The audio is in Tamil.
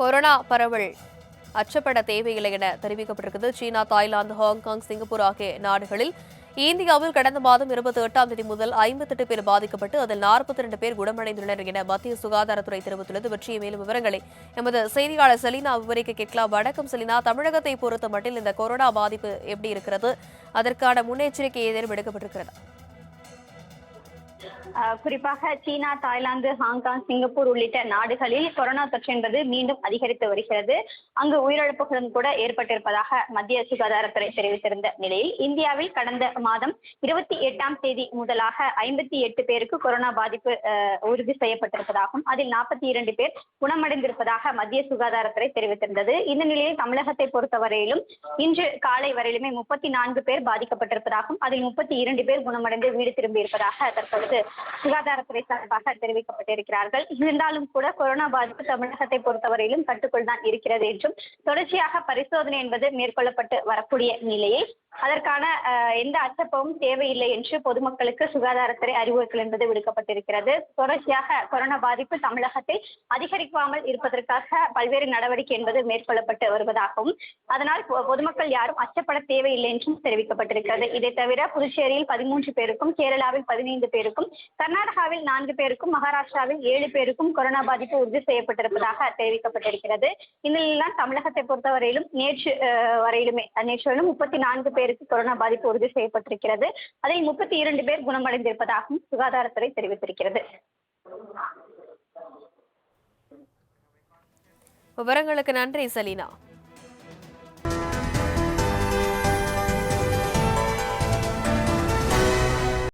கொரோனா பரவல் அச்சப்பட தேவையில்லை என தெரிவிக்கப்பட்டிருக்கிறது. சீனா தாய்லாந்து ஹாங்காங் சிங்கப்பூர் ஆகிய நாடுகளில் இந்தியாவில் கடந்த மாதம் இருபத்தி எட்டாம் தேதி முதல் ஐம்பத்தெட்டு பேர் பாதிக்கப்பட்டு அதில் நாற்பத்தி ரெண்டு பேர் குணமடைந்துள்ளனர் என மத்திய சுகாதாரத்துறை தெரிவித்துள்ளது. பற்றிய மேலும் விவரங்களை எமது செய்தியாளர் செலினா விவரிக்க கேட்கலாம். வணக்கம் செலினா. தமிழகத்தை பொறுத்த மட்டில் இந்த கொரோனா பாதிப்பு எப்படி இருக்கிறது? அதற்கான முன்னெச்சரிக்கை ஏதேனும் எடுக்கப்பட்டிருக்கிறதா? குறிப்பாக சீனா தாய்லாந்து ஹாங்காங் சிங்கப்பூர் உள்ளிட்ட நாடுகளில் கொரோனா தொற்று என்பது மீண்டும் அதிகரித்து வருகிறது. அங்கு உயிரிழப்புகளும் கூட ஏற்பட்டிருப்பதாக மத்திய சுகாதாரத்துறை தெரிவித்திருந்த நிலையில் இந்தியாவில் கடந்த மாதம் இருபத்தி எட்டாம் தேதி முதலாக ஐம்பத்தி எட்டு பேருக்கு கொரோனா பாதிப்பு உறுதி செய்யப்பட்டிருப்பதாகவும் அதில் நாற்பத்தி இரண்டு பேர் குணமடைந்திருப்பதாக மத்திய சுகாதாரத்துறை தெரிவித்திருந்தது. இந்த நிலையில் தமிழகத்தை பொறுத்தவரையிலும் இன்று காலை வரையிலுமே முப்பத்தி நான்கு பேர் பாதிக்கப்பட்டிருப்பதாகவும் அதில் முப்பத்தி இரண்டு பேர் குணமடைந்து வீடு திரும்பியிருப்பதாக தற்பொழுது சுகாதாரத்துறை சார்பாக தெரிவிக்கப்பட்டிருக்கிறார்கள். இருந்தாலும் கூட கொரோனா பாதிப்பு தமிழகத்தை பொறுத்தவரையிலும் கட்டுக்குள் தான் இருக்கிறது என்றும் தொடர்ச்சியாக பரிசோதனை என்பது மேற்கொள்ளப்பட்டு வரக்கூடிய நிலையில் அதற்கான எந்த அச்சப்பமும் தேவையில்லை என்று பொதுமக்களுக்கு சுகாதாரத்துறை அறிவுறுத்தல் என்பது விடுக்கப்பட்டிருக்கிறது. தொடர்ச்சியாக கொரோனா பாதிப்பு தமிழகத்தில் அதிகரிக்காமல் இருப்பதற்காக பல்வேறு நடவடிக்கை என்பது மேற்கொள்ளப்பட்டு வருவதாகவும் அதனால் பொ- பொதுமக்கள் யாரும் அச்சப்பட தேவையில்லை என்றும் தெரிவிக்கப்பட்டிருக்கிறது. இதை தவிர புதுச்சேரியில் பதிமூன்று பேருக்கும் கேரளாவில் பதினைந்து பேருக்கும் கர்நாடகாவில் நான்கு பேருக்கும் மகாராஷ்டிராவில் ஏழு பேருக்கும் கொரோனா பாதிப்பு உறுதி செய்யப்பட்டிருப்பதாக தெரிவிக்கப்பட்டிருக்கிறது. இந்நிலையில்தான் தமிழகத்தை பொறுத்தவரையிலும் நேற்று வரையிலுமே நேற்று வரையிலும் முப்பத்தி நான்கு பேருக்கு கொரோனா பாதிப்பு உறுதி செய்யப்பட்டிருக்கிறது. அதில் முப்பத்தி இரண்டு பேர் குணமடைந்திருப்பதாகவும் சுகாதாரத்துறை தெரிவித்திருக்கிறது. விவரங்களுக்கு நன்றி சலீனா.